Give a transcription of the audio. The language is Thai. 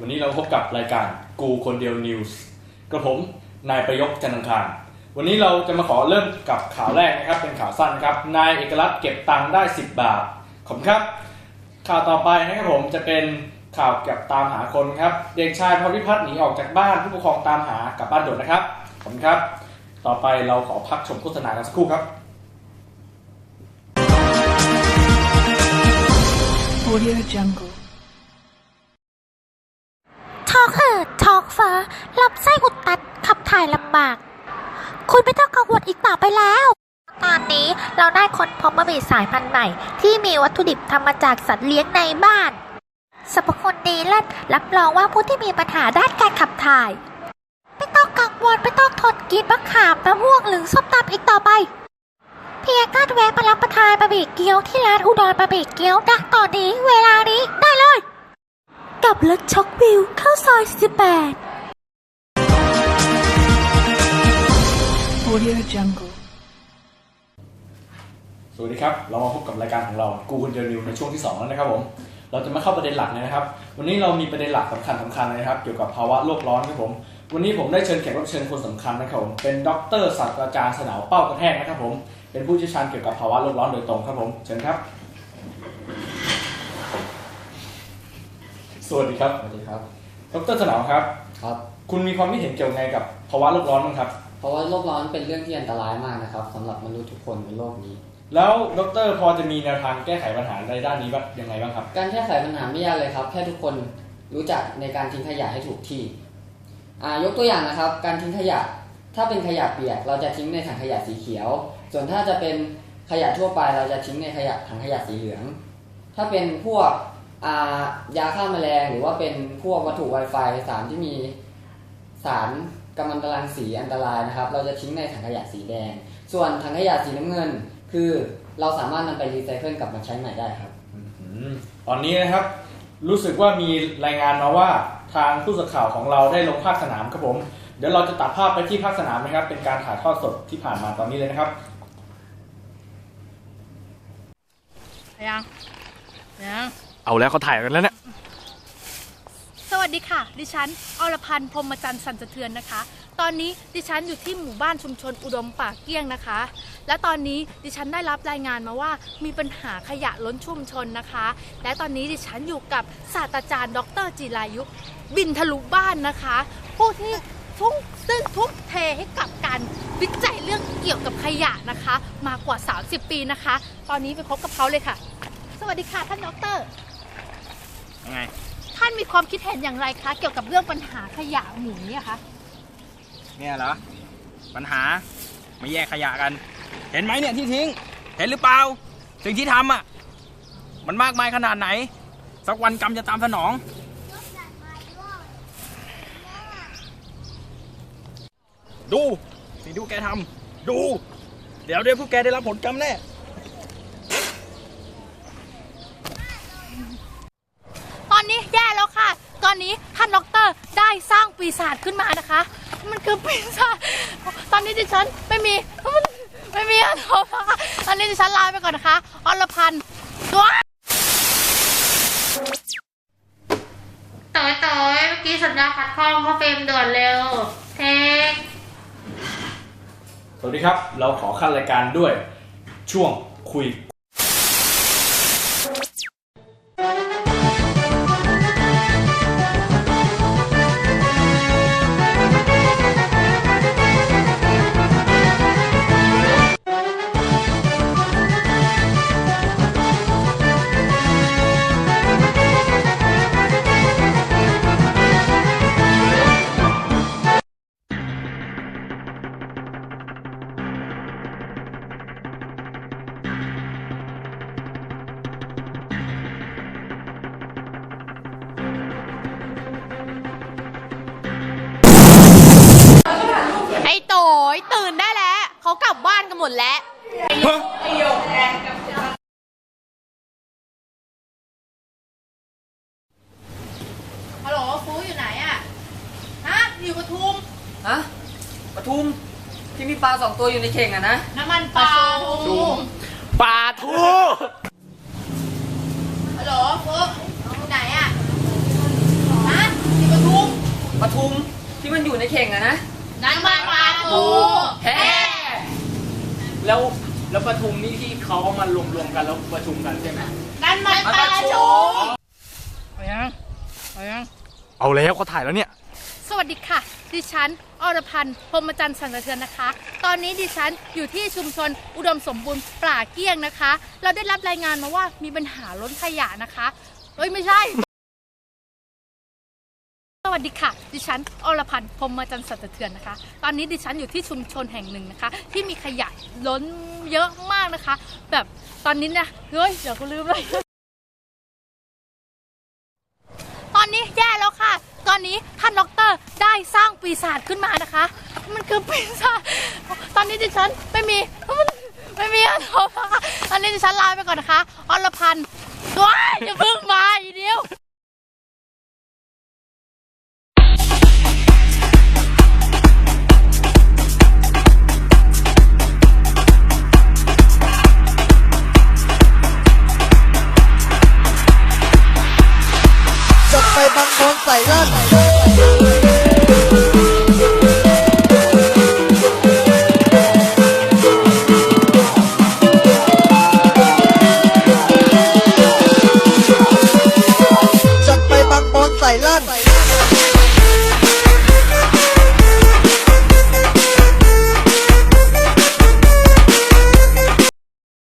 วันนี้เราพบกับรายการกูคนเดียวนิวส์กระผมนายประยกจันทังคาร วันนี้เราจะมาขอเริ่มกับข่าวแรกนะครับ เป็นข่าวสั้นครับ นายเอกลักษณ์เก็บตังค์ได้ 10 บาท ขอบคุณครับ ข่าวต่อไปนะครับผมจะเป็นข่าวเกี่ยวกับตามหาคนครับ เด็กชายพรพิพัฒน์หนีออกจากบ้านผู้ปกครองตามหากลับบ้านด่วนนะครับ ขอบคุณครับ ต่อไปเราขอพักชมโฆษณากันสักครู่ครับ Audio Jungle. ช็อืดท้องฟ้าลำไส้อุดตันขับถ่ายลำบาก คุณไม่ต้องกังวลอีกต่อไปแล้ว ตอนนี้เราได้ค้นพบบะหมี่สายพันธุ์ใหม่ ที่มีวัตถุดิบทำมาจากสัตว์เลี้ยงในบ้านสรรพคุณดีเลิศรับรองว่าผู้ที่มีปัญหาด้านการขับถ่าย ไม่ต้องกังวลไม่ต้องทนกินมะขามมะม่วงหรือส้มตำอีกต่อไป เพียงแค่แวะมารับประทานบะหมี่เกี๊ยวที่ร้านอุดรบะหมี่เกี๊ยวณตอนนี้เวลานี้ได้เลย บรถช็อควิวเข้าซอย18 Audio Jungle. สวัสดีครับ เรามาพบกับรายการของเรา กูคนเดียวนิวในช่วงที่ 2 แล้วนะครับผม เราจะมาเข้าประเด็นหลักเลยนะครับ วันนี้เรามีประเด็นหลักสำคัญสำคัญเลยนะครับ เกี่ยวกับภาวะโลกร้อนครับผม วันนี้ผมได้เชิญแขกรับเชิญคนสำคัญนะครับผม เป็นดรศาสตราจารย์สนาวเป้ากระแทกนะครับผม เป็นผู้เชี่ยวชาญเกี่ยวกับภาวะโลกร้อนโดยตรงครับผม เชิญครับ สวัสดีครับ สวัสดีครับดรสนาวครับ ครับ คุณมีความคิดเห็นเกี่ยวไงกับภาวะโลกร้อนบ้างครับเพราะว่าโลกร้อนเป็นเรื่องที่อันตรายมากนะครับสำหรับมนุษย์ทุกคนบนโลกนี้ แล้วดรพอจะมีแนวทางแก้ไขปัญหาในด้านนี้บ้างยังไงบ้างครับ การแก้ไขปัญหาไม่ยากเลยครับ แค่ทุกคนรู้จักในการทิ้งขยะให้ถูกที่อ่ายกตัวอย่างนะครับ การทิ้งขยะ ถ้าเป็นขยะเปียก เราจะทิ้งในถังขยะสีเขียว ส่วนถ้าจะเป็นขยะทั่วไปเราจะทิ้งในขยะถังขยะสีเหลือง ถ้าเป็นพวกอ่ายาฆ่าแมลงหรือว่าเป็นพวกวัตถุไวไฟสารที่มีสารกัมมันตรังสีอันตรายนะครับ เราจะทิ้งในถังขยะสีแดง ส่วนถังขยะสีน้ำเงิน คือเราสามารถนำไปรีไซเคิลกลับมาใช้ใหม่ได้ครับอืมตอนนี้นะครับ รู้สึกว่ามีรายงานมาว่าทางผู้สื่อข่าวของเราได้ลงภาคสนามครับผม เดี๋ยวเราจะตัดภาพไปที่ภาคสนามนะครับ เป็นการถ่ายทอดสดที่ผ่านมาตอนนี้เลยนะครับยังยัง เอาแล้วเขาถ่ายกันแล้วเนี่ย สวัสดีค่ะ ดิฉันอรพันธ์พรหมจันทร์สันสะเทือนนะคะ ตอนนี้ดิฉันอยู่ที่หมู่บ้านชุมชนอุดมป่าเกี้ยงนะคะ และตอนนี้ดิฉันได้รับรายงานมาว่ามีปัญหาขยะล้นชุมชนนะคะ และตอนนี้ดิฉันอยู่กับศาสตราจารย์ ดรจิรายุบินทะลุบ้านนะคะ ผู้ที่ทุ่งซึ่งทุ่มเทให้กับการวิจัยเรื่องเกี่ยวกับขยะนะคะ มากว่า 30 ปีนะคะ ตอนนี้ไปพบกับเขาเลยค่ะ สวัสดีค่ะท่านดร ยังไง ท่านมีความคิดเห็นอย่างไรคะ เกี่ยวกับเรื่องปัญหาขยะหมู่นี้อะคะ เนี่ยเหรอ ปัญหาไม่แยกขยะกัน เห็นไหมเนี่ยที่ทิ้ง เห็นหรือเปล่า สิ่งที่ทำอะ มันมากมายขนาดไหน สักวันกรรมจะตามสนอง ดูสิ่งที่พวกแกทำดู เดี๋ยวเดี๋ยวพวกแกได้รับผลกรรมแน่ ตอนนี้แย่แล้วค่ะ ตอนนี้ท่านดรได้ สร้างปีศาจขึ้นมานะคะ มันคือปีศาจตอนนี้ดิฉันไม่มีไม่มีอารมณ์แล้วค่ะตอนนี้ดิฉันลาไปก่อนนะคะอรพันธ์ตัวต่อยต่อยเมื่อกี้สัญญาขัดข้องเข้าเฟรมด่วนเร็วเทคสวัสดีครับ เราขอขั้นรายการด้วยช่วงคุย นกันหมดแล้วฮัลโหลฟูอยู่ไหนอะฮะอยู่ปทุมฮะปทุมที่มีปลาสองตัวอยู่ในเข่งอะนะ น้ำมันปลาทูปลาทูฮัลโหลฟูอยู่ไหนอะฮปทุมที่มันอยู่ในเข่งอะนะนั่นมันปลาทูแฮ่ แล้วแล้วประทุมนี่ที่เขาเอามารวมรวมๆกันแล้วประชุมกันใช่ไหมนั่นมันปลาทูเอายังเอายังเอาแล้วเขาถ่ายแล้วเนี่ย สวัสดีค่ะ ดิฉันอรพันธ์พรหมจันทร์สันสะเทือนนะคะ ตอนนี้ดิฉันอยู่ที่ชุมชนอุดมสมบูรณ์ป่าเกี้ยงนะคะ เราได้รับรายงานมาว่ามีปัญหาล้นขยะนะคะเอ้ยไม่ใช่ส วัสดีค่ะ ดิฉันอรพันธ์พรมจันทร์สันสะเทือนนะคะ ตอนนี้ดิฉันอยู่ที่ชุมชนแห่งหนึ่งนะคะ ที่มีขยะล้นเยอะมากนะคะ แบบตอนนี้นะเฮ้ยเดี๋ยวกูลืมเลยตอนนี้แย่แล้วค่ะ ตอนนี้ท่านด็อกเตอร์ได้สร้างปีศาจขึ้นมานะคะ มันคือปีศาจตอนนี้ดิฉันไม่มีไม่มีอารมณ์ค่ะตอนนี้ดิฉันลาไปก่อนนะคะอรพันธ์ว้ายอย่าเพิ่งมา ไปบางคนใส่เลิศ